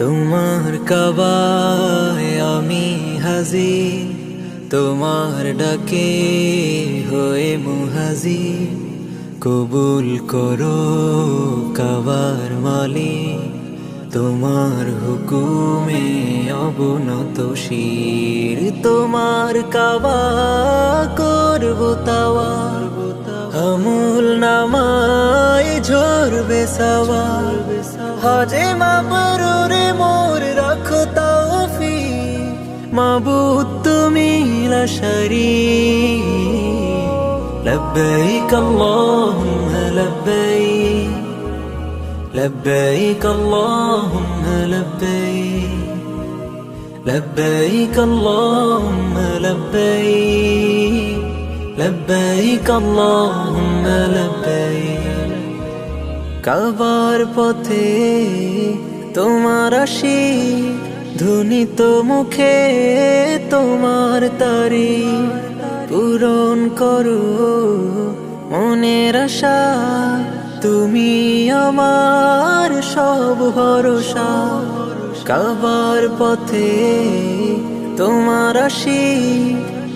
তোমার কাবায় আমি হাজির। তোমার ডাকে হয়ে মুহাজি কবুল করো কাবার মালিক। তোমার হুকুমে অবনত শির। তোমার কাবা করব তাওয়ার আমুল নামায় ঝরবে সাওয়ার হজে মাবরুরে মাবুদ তুমি লাশারি لبيك اللهم لبيك لبيك اللهم لبيك لبيك اللهم لبيك لبيك اللهم لبيك কাবার পথে তোমার আসি ধ্বনিত মুখে তোমার তারি। পূরণ করো মনের আশা। তুমি আমার সব ভরসা। কাবার পথে তোমার আসি।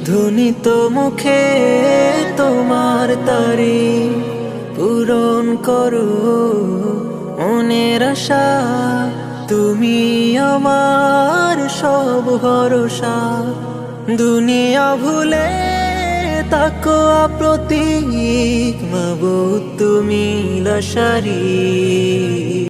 ধ্বনিত মুখে তোমার তারি। পূরণ করো মনের আশা। তুমি আমার সব ভরসা। দুনিয়া ভুলে তাকো প্রতীক মাবু তুমি লসারি